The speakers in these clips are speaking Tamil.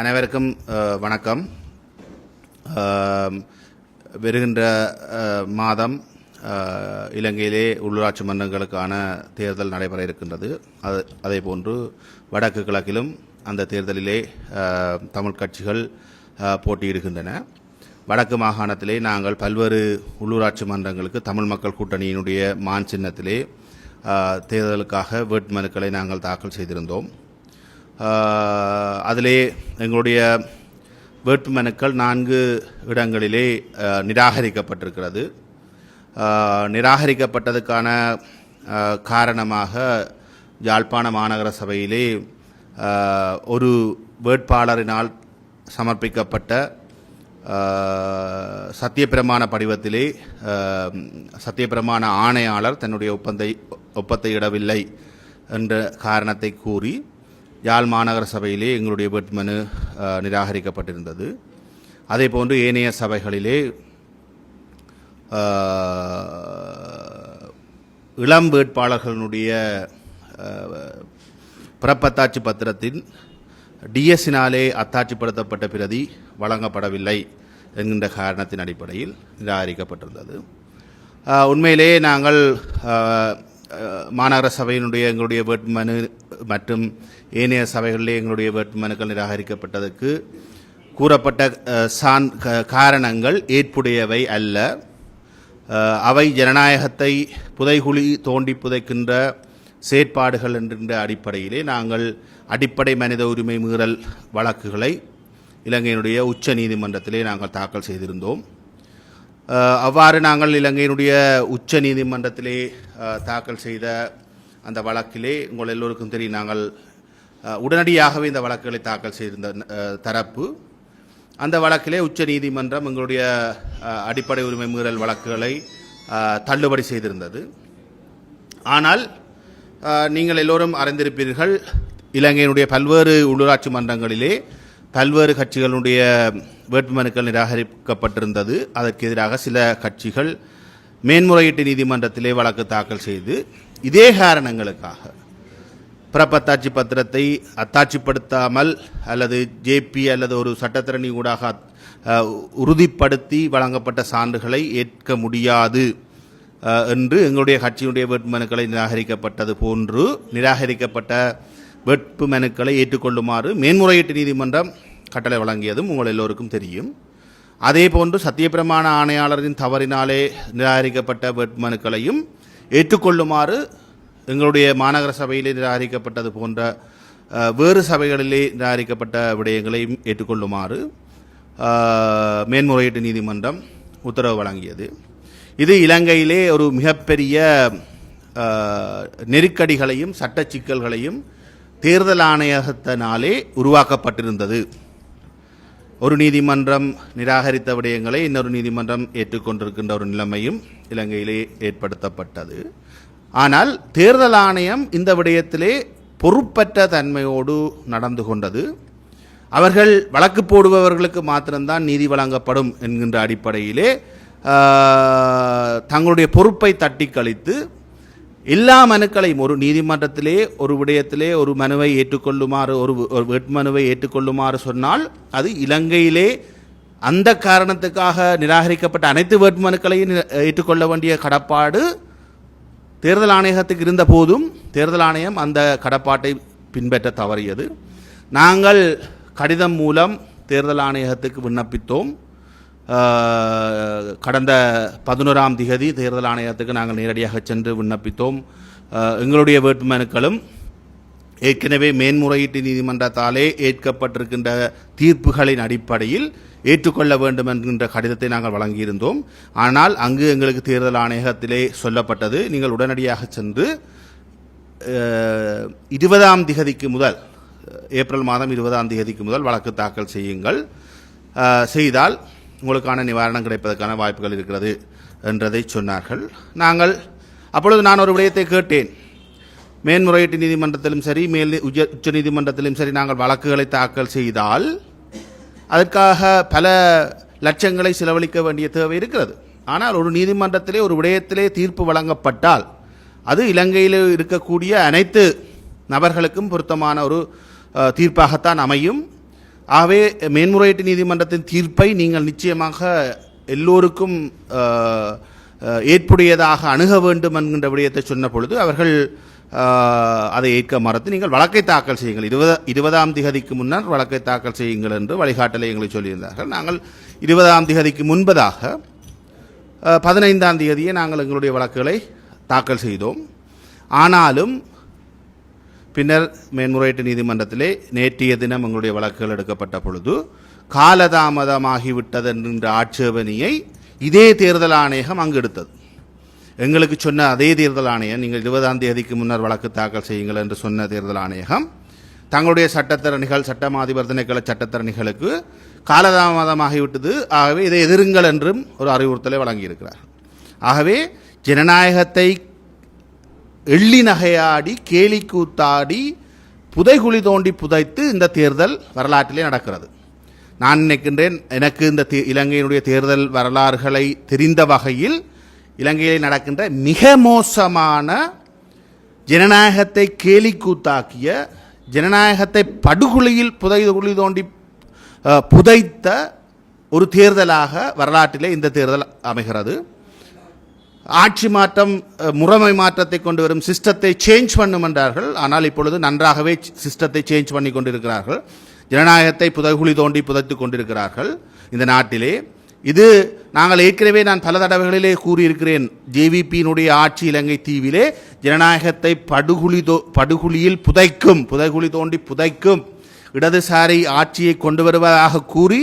அனைவருக்கும் வணக்கம். வருகின்ற மாதம் இலங்கையிலே உள்ளூராட்சி மன்றங்களுக்கான தேர்தல் நடைபெற இருக்கின்றது. அது அதே போன்று வடக்கு கிழக்கிலும் அந்த தேர்தலிலே தமிழ் கட்சிகள் போட்டியிடுகின்றன. வடக்கு மாகாணத்திலே நாங்கள் பல்வேறு உள்ளூராட்சி மன்றங்களுக்கு தமிழ் மக்கள் கூட்டணியினுடைய மான் சின்னத்திலே தேர்தலுக்காக வேட்புமனுக்களை நாங்கள் தாக்கல் செய்திருந்தோம். அதிலே எங்களுடைய வேட்புமனுக்கள் நான்கு இடங்களிலே நிராகரிக்கப்பட்டிருக்கிறது. நிராகரிக்கப்பட்டதுக்கான காரணமாக யாழ்ப்பாண மாநகர சபையிலே ஒரு வேட்பாளரினால் சமர்ப்பிக்கப்பட்ட சத்தியப்பிரமாண படிவத்திலே சத்தியப்பிரமாண ஆணையாளர் தன்னுடைய ஒப்பந்தை ஒப்பத்தை இடவில்லை என்ற காரணத்தை கூறி யாழ் மாநகர சபையிலே எங்களுடைய வேட்புமனு நிராகரிக்கப்பட்டிருந்தது. அதே போன்று ஏனைய சபைகளிலே இளம் வேட்பாளர்களுடைய பிறப்பத்தாட்சி பத்திரத்தின் டிஎஸ்ஸினாலே அத்தாட்சிப்படுத்தப்பட்ட பிரதி வழங்கப்படவில்லை என்கின்ற காரணத்தின் அடிப்படையில் நிராகரிக்கப்பட்டிருந்தது. உண்மையிலேயே நாங்கள் மாநகர சபையினுடைய எங்களுடைய வேட்புமனு மற்றும் ஏனைய சபைகளிலே எங்களுடைய வேட்புமனுக்கள் நிராகரிக்கப்பட்டதற்கு கூறப்பட்ட சான் க- காரணங்கள் ஏற்புடையவை அல்ல. அவை ஜனநாயகத்தை புதைகுழி தோண்டி புதைக்கின்ற செயற்பாடுகள் என்கின்ற அடிப்படையிலே நாங்கள் அடிப்படை மனித உரிமை மீறல் வழக்குகளை இலங்கையினுடைய உச்ச நீதிமன்றத்திலே நாங்கள் தாக்கல் செய்திருந்தோம். அவ்வாறு நாங்கள் இலங்கையினுடைய உச்ச நீதிமன்றத்திலே தாக்கல் செய்த அந்த வழக்கிலே உங்கள் எல்லோருக்கும் தெரியும் நாங்கள் உடனடியாகவே இந்த வழக்குகளை தாக்கல் செய்திருந்த தரப்பு. அந்த வழக்கிலே உச்ச நீதிமன்றம் எங்களுடைய அடிப்படை உரிமை மீறல் வழக்குகளை தள்ளுபடி செய்திருந்தது. ஆனால் நீங்கள் எல்லோரும் அறிந்திருப்பீர்கள் இலங்கையினுடைய பல்வேறு உள்ளூராட்சி மன்றங்களிலே பல்வேறு கட்சிகளுடைய வேட்புமனுக்கள் நிராகரிக்கப்பட்டிருந்தது. அதற்கு எதிராக சில கட்சிகள் மேன்முறையீட்டு நீதிமன்றத்திலே வழக்கு தாக்கல் செய்து இதே காரணங்களுக்காக பிறப்பத்தாட்சி பத்திரத்தை அத்தாட்சிப்படுத்தாமல் அல்லது ஜேபி அல்லது ஒரு சட்டத்திரணி ஊடாக உறுதிப்படுத்தி வழங்கப்பட்ட சான்றுகளை ஏற்க முடியாது என்று எங்களுடைய கட்சியினுடைய வேட்புமனுக்களை நிராகரிக்கப்பட்டது போன்று நிராகரிக்கப்பட்ட வேட்புமனுக்களை ஏற்றுக்கொள்ளுமாறு மேன்முறையீட்டு நீதிமன்றம் கட்டளை வழங்கியதும் உங்கள் எல்லோருக்கும் தெரியும். அதே போன்று சத்தியப்பிரமாண ஆணையாளரின் தவறினாலே நிராகரிக்கப்பட்ட வேட்புமனுக்களையும் ஏற்றுக்கொள்ளுமாறு எங்களுடைய மாநகர சபையிலே நிராகரிக்கப்பட்டது போன்ற வேறு சபைகளிலே நிராகரிக்கப்பட்ட விடயங்களையும் ஏற்றுக்கொள்ளுமாறு மேன்முறையீட்டு நீதிமன்றம் உத்தரவு வழங்கியது. இது இலங்கையிலே ஒரு மிகப்பெரிய நெருக்கடிகளையும் சட்ட சிக்கல்களையும் தேர்தல் ஆணையகத்தினாலே உருவாக்கப்பட்டிருந்தது. ஒரு நீதிமன்றம் நிராகரித்த விடயங்களை இன்னொரு நீதிமன்றம் ஏற்றுக்கொண்டிருக்கின்ற ஒரு நிலைமையும் இலங்கையிலே ஏற்படுத்தப்பட்டது. ஆனால் தேர்தல் ஆணையம் இந்த விடயத்திலே பொறுப்பற்ற தன்மையோடு நடந்து கொண்டது. அவர்கள் வழக்கு போடுபவர்களுக்கு மாத்திரம்தான் நீதி வழங்கப்படும் என்கின்ற அடிப்படையிலே தங்களுடைய பொறுப்பை தட்டி கழித்து எல்லா மனுக்களையும் ஒரு நீதிமன்றத்திலே ஒரு விடயத்திலே ஒரு மனுவை ஏற்றுக்கொள்ளுமாறு ஒரு ஒரு வேட்புமனுவை ஏற்றுக்கொள்ளுமாறு சொன்னால் அது இலங்கையிலே அந்த காரணத்துக்காக நிராகரிக்கப்பட்ட அனைத்து வேட்புமனுக்களையும் ஏற்றுக்கொள்ள வேண்டிய கடப்பாடு தேர்தல் ஆணையகத்துக்கு இருந்த போதும் தேர்தல் ஆணையம் அந்த கடப்பாட்டை பின்பற்ற தவறியது. நாங்கள் கடிதம் மூலம் தேர்தல் ஆணையகத்துக்கு விண்ணப்பித்தோம். கடந்த பதினோராம் திகதி தேர்தல் ஆணையத்துக்கு நாங்கள் நேரடியாக சென்று விண்ணப்பித்தோம். எங்களுடைய வேட்புமனுக்களும் ஏற்கனவே மேன்முறையீட்டு நீதிமன்றத்தாலே ஏற்கப்பட்டிருக்கின்ற தீர்ப்புகளின் அடிப்படையில் ஏற்றுக்கொள்ள வேண்டும் என்கின்ற கடிதத்தை நாங்கள் வழங்கியிருந்தோம். ஆனால் அங்கு எங்களுக்கு தேர்தல் ஆணையகத்திலே சொல்லப்பட்டது நீங்கள் உடனடியாக சென்று இருபதாம் திகதிக்கு முதல் ஏப்ரல் மாதம் இருபதாம் திகதிக்கு முதல் வழக்கு தாக்கல் செய்யுங்கள். செய்தால் உங்களுக்கான நிவாரணம் கிடைப்பதற்கான வாய்ப்புகள் இருக்கிறது என்றதை சொன்னார்கள். நாங்கள் அப்பொழுது நான் ஒரு விடயத்தை கேட்டேன். மேன்முறையீட்டு நீதிமன்றத்திலும் சரி மேல் நீ- உச்ச உச்ச நீதிமன்றத்திலும் சரி நாங்கள் வழக்குகளை தாக்கல் செய்தால் அதற்காக பல லட்சங்களை செலவழிக்க வேண்டிய தேவை இருக்கிறது. ஆனால் ஒரு நீதிமன்றத்திலே ஒரு விடயத்திலே தீர்ப்பு வழங்கப்பட்டால் அது இலங்கையில் இருக்கக்கூடிய அனைத்து நபர்களுக்கும் பொருத்தமான ஒரு தீர்ப்பாகத்தான் அமையும். ஆகவே மேன்முறையீட்டு நீதிமன்றத்தின் தீர்ப்பை நீங்கள் நிச்சயமாக எல்லோருக்கும் ஏற்புடையதாக அணுக வேண்டும் என்கின்ற விடயத்தை சொன்ன பொழுது அவர்கள் அதை ஏற்க மறுத்து நீங்கள் வழக்கை தாக்கல் செய்யுங்கள். இருபது இருபதாம் திகதிக்கு முன்னர் வழக்கை தாக்கல் செய்யுங்கள் என்று வழிகாட்டலை எங்களுக்கு சொல்லியிருந்தார்கள். நாங்கள் இருபதாம் திகதிக்கு முன்பதாக பதினைந்தாம் தேதியே நாங்கள் எங்களுடைய வழக்குகளை தாக்கல் செய்தோம். ஆனாலும் பின்னர் மேன்முறையீட்டு நீதிமன்றத்திலே நேற்றைய தினம் எங்களுடைய வழக்குகள் எடுக்கப்பட்ட பொழுது காலதாமதமாகிவிட்டது என்கின்ற ஆட்சேபனையை இதே தேர்தல் ஆணையகம் அங்கு எடுத்தது. எங்களுக்கு சொன்ன அதே தேர்தல் ஆணையம் நீங்கள் இருபதாம் தேதிக்கு முன்னர் வழக்கு தாக்கல் செய்யுங்கள் என்று சொன்ன தேர்தல் ஆணையகம் தங்களுடைய சட்டத்தரணிகள் சட்டமாதிபர் திணைக்கள சட்டத்தரணிகளுக்கு காலதாமதமாகிவிட்டது. ஆகவே இதை எதிருங்கள் என்றும் ஒரு அறிவுறுத்தலை வழங்கியிருக்கிறார் ஆகவே ஜனநாயகத்தை எள்ளி நகையாடி கேலி கூத்தாடி புதைகுழி தோண்டி புதைத்து இந்த தேர்தல் வரலாற்றிலே நடக்கிறது. நான் நினைக்கின்றேன் எனக்கு இந்த தே- இலங்கையினுடைய தேர்தல் வரலாறுகளை தெரிந்த வகையில் இலங்கையில் நடக்கின்ற மிக மோசமான ஜனநாயகத்தை கேலி கூத்தாக்கிய ஜனநாயகத்தை படுகொலியில் புதை குழி தோண்டி புதைத்த ஒரு தேர்தலாக வரலாற்றிலே இந்த தேர்தல் அமைகிறது. ஆட்சி மாற்றம் முறைமை மாற்றத்தை கொண்டு வரும் சிஸ்டத்தை சேஞ்ச் பண்ணும் என்றார்கள். ஆனால் இப்பொழுது நன்றாகவே சிஸ்டத்தை சேஞ்ச் பண்ணி கொண்டிருக்கிறார்கள். ஜனநாயகத்தை புதகுழி தோண்டி புதைத்துக் கொண்டிருக்கிறார்கள் இந்த நாட்டிலே. இது நாங்கள் ஏற்கனவே நான் பல தடவைகளிலே கூறியிருக்கிறேன். ஜேவிபியினுடைய ஆட்சி இலங்கை தீவிலே ஜனநாயகத்தை படுகுழி தோ படுகுழியில் புதைக்கும் புதைகுழி தோண்டி புதைக்கும் இடதுசாரி ஆட்சியை கொண்டு வருவதாக கூறி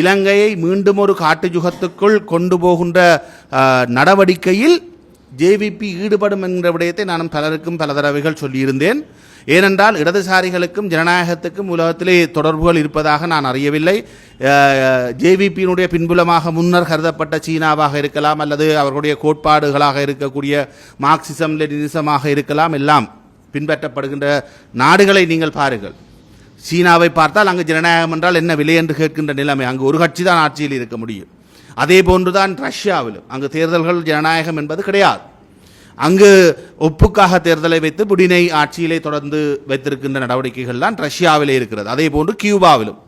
இலங்கையை மீண்டும் ஒரு காட்டு யுகத்துக்குள் கொண்டு போகின்ற நடவடிக்கையில் ஜேவிபி ஈடுபடும் என்கிற விடயத்தை நான் பலருக்கும் பல தடவைகள் சொல்லியிருந்தேன். ஏனென்றால் இடதுசாரிகளுக்கும் ஜனநாயகத்துக்கும் உலகத்திலே தொடர்புகள் இருப்பதாக நான் அறியவில்லை. ஜேவிபியினுடைய பின்புலமாக முன்னர் கருதப்பட்ட சீனாவாக இருக்கலாம் அல்லது அவர்களுடைய கோட்பாடுகளாக இருக்கக்கூடிய மார்க்சிசம் லெனினிசமாக இருக்கலாம் எல்லாம் பின்பற்றப்படுகின்ற நாடுகளை நீங்கள் பாருங்கள். சீனாவை பார்த்தால் அங்கு ஜனநாயகம் என்றால் என்ன விலை என்று கேட்கின்ற நிலைமை. அங்கு ஒரு கட்சி தான் ஆட்சியில் இருக்க முடியும். அதே போன்றுதான் ரஷ்யாவிலும். அங்கு தேர்தல்கள் ஜனநாயகம் என்பது கிடையாது. அங்கு ஒப்புக்காக தேர்தலை வைத்து புடினை ஆட்சியிலே தொடர்ந்து வைத்திருக்கின்ற நடவடிக்கைகள் தான் ரஷ்யாவிலே இருக்கிறது. அதே போன்று கியூபாவிலும்.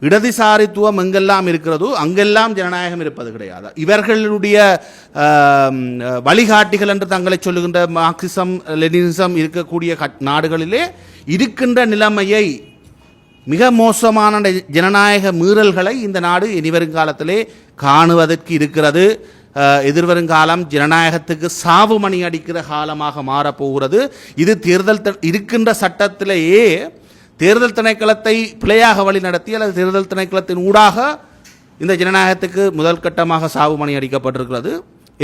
இடதுசாரித்துவம் எங்கெல்லாம் இருக்கிறதோ அங்கெல்லாம் ஜனநாயகம் இருப்பது கிடையாது. இவர்களுடைய வழிகாட்டிகள் என்று தங்களை சொல்லுகின்ற மார்க்சிசம் லெனினிசம் இருக்கக்கூடிய கட்- நாடுகளிலே இருக்கின்ற நிலைமையை மிக மோசமான ஜனநாயக மீறல்களை இந்த நாடு இனிவருங்காலத்திலே காணுவதற்கு இருக்கிறது. எதிர்வருங்காலம் ஜனநாயகத்துக்கு சாவு மணி அடிக்கிற காலமாக மாறப்போகிறது. இது தேர்தல் இருக்கின்ற சட்டத்திலேயே தேர்தல் திணைக்களத்தை பிழையாக வழி நடத்தி அல்லது தேர்தல் திணைக்களத்தின் ஊடாக இந்த ஜனநாயகத்துக்கு முதல் கட்டமாக சாவு மணி அடிக்கப்பட்டிருக்கிறது.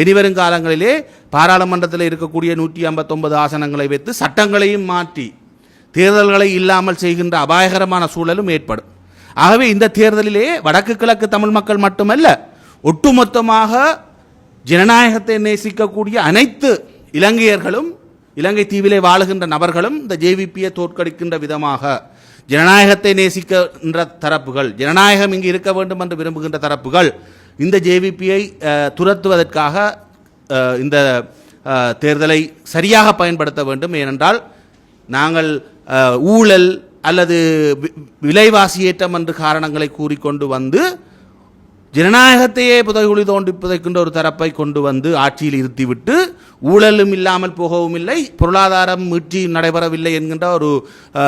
இனிவரும் காலங்களிலே பாராளுமன்றத்தில் இருக்கக்கூடிய நூற்றி ஐம்பத்தொன்பது ஆசனங்களை வைத்து சட்டங்களையும் மாற்றி தேர்தல்களை இல்லாமல் செய்கின்ற அபாயகரமான சூழலும் ஏற்படும். ஆகவே இந்த தேர்தலிலே வடக்கு கிழக்கு தமிழ் மக்கள் மட்டுமல்ல ஒட்டுமொத்தமாக ஜனநாயகத்தை நேசிக்கக்கூடிய அனைத்து இலங்கையர்களும் இலங்கை தீவிலே வாழுகின்ற நபர்களும் இந்த ஜேவிபியை தோற்கடிக்கின்ற விதமாக ஜனநாயகத்தை நேசிக்கின்ற தரப்புகள் ஜனநாயகம் இங்கு இருக்க வேண்டும் என்று விரும்புகின்ற தரப்புகள் இந்த ஜேவிபியை துரத்துவதற்காக இந்த தேர்தலை சரியாக பயன்படுத்த வேண்டும். ஏனென்றால் நாங்கள் ஊழல் அல்லது விலைவாசியேற்றம் விலைவாசி ஏற்றம் என்று காரணங்களை கூறிக்கொண்டு வந்து ஜனநாயகத்தையே புதைகுழி தோண்டி புதைக்கின்ற ஒரு தரப்பை கொண்டு வந்து ஆட்சியில் இருத்திவிட்டு ஊழலும் இல்லாமல் போகவும் இல்லை பொருளாதாரம் மீட்சி நடைபெறவில்லை என்கின்ற ஒரு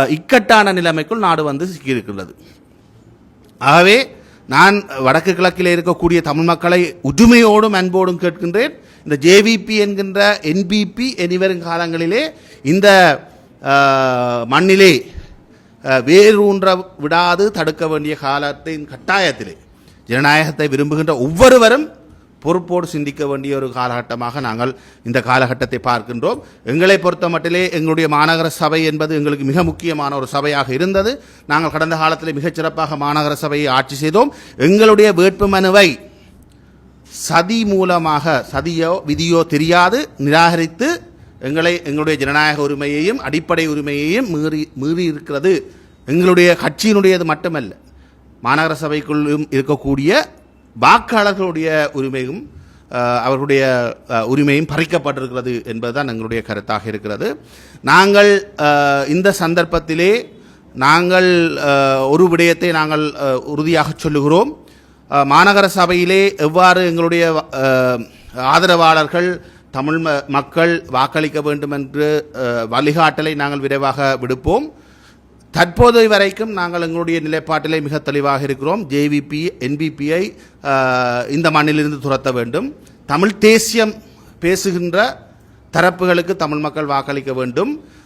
இக்கட்டான நிலைமைக்குள் நாடு வந்து சிக்கியிருக்கிறது ஆகவே நான் வடக்கு கிழக்கில் இருக்கக்கூடிய தமிழ் மக்களை உரிமையோடும் அன்போடும் கேட்கின்றேன். இந்த ஜேவிபி என்கின்ற என்பிபி இனிவரும் காலங்களிலே இந்த மண்ணிலே வேரூன்ற விடாது தடுக்க வேண்டிய காலத்தின் கட்டாயத்திலே ஜனநாயகத்தை விரும்புகின்ற ஒவ்வொருவரும் பொறுப்போடு சிந்திக்க வேண்டிய ஒரு காலகட்டமாக நாங்கள் இந்த காலகட்டத்தை பார்க்கின்றோம். எங்களை பொறுத்த மட்டிலே எங்களுடைய மாநகர சபை என்பது எங்களுக்கு மிக முக்கியமான ஒரு சபையாக இருந்தது. நாங்கள் கடந்த காலத்தில் மிகச் சிறப்பாக மாநகர சபையை ஆட்சி செய்தோம். எங்களுடைய வேட்பு மனுவை சதி மூலமாக சதியோ விதியோ தெரியாது நிராகரித்து எங்களை எங்களுடைய ஜனநாயக உரிமையையும் அடிப்படை உரிமையையும் மீறி மீறி இருக்கிறது. எங்களுடைய கட்சியினுடையது மட்டுமல்ல. மாநகர சபைக்குள்ளும் இருக்கக்கூடிய வாக்காளர்களுடைய உரிமையும் அவர்களுடைய உரிமையும் பறிக்கப்பட்டிருக்கிறது என்பதுதான் எங்களுடைய கருத்தாக இருக்கிறது. நாங்கள் இந்த சந்தர்ப்பத்திலே நாங்கள் ஒரு விடயத்தை நாங்கள் உறுதியாக சொல்லுகிறோம். மாநகர சபையிலே எவ்வாறு எங்களுடைய ஆதரவாளர்கள் தமிழ் மக்கள் வாக்களிக்க வேண்டும் என்று வழிகாட்டலை நாங்கள் விரைவாக விடுப்போம். தற்போது வரைக்கும் நாங்கள் எங்களுடைய நிலைப்பாட்டிலே மிக தெளிவாக இருக்கிறோம். ஜேவிபி என்பிபிஐ இந்த மண்ணிலிருந்து துரத்த வேண்டும். தமிழ் தேசியம் பேசுகின்ற தரப்புகளுக்கு தமிழ் மக்கள் வாக்களிக்க வேண்டும்.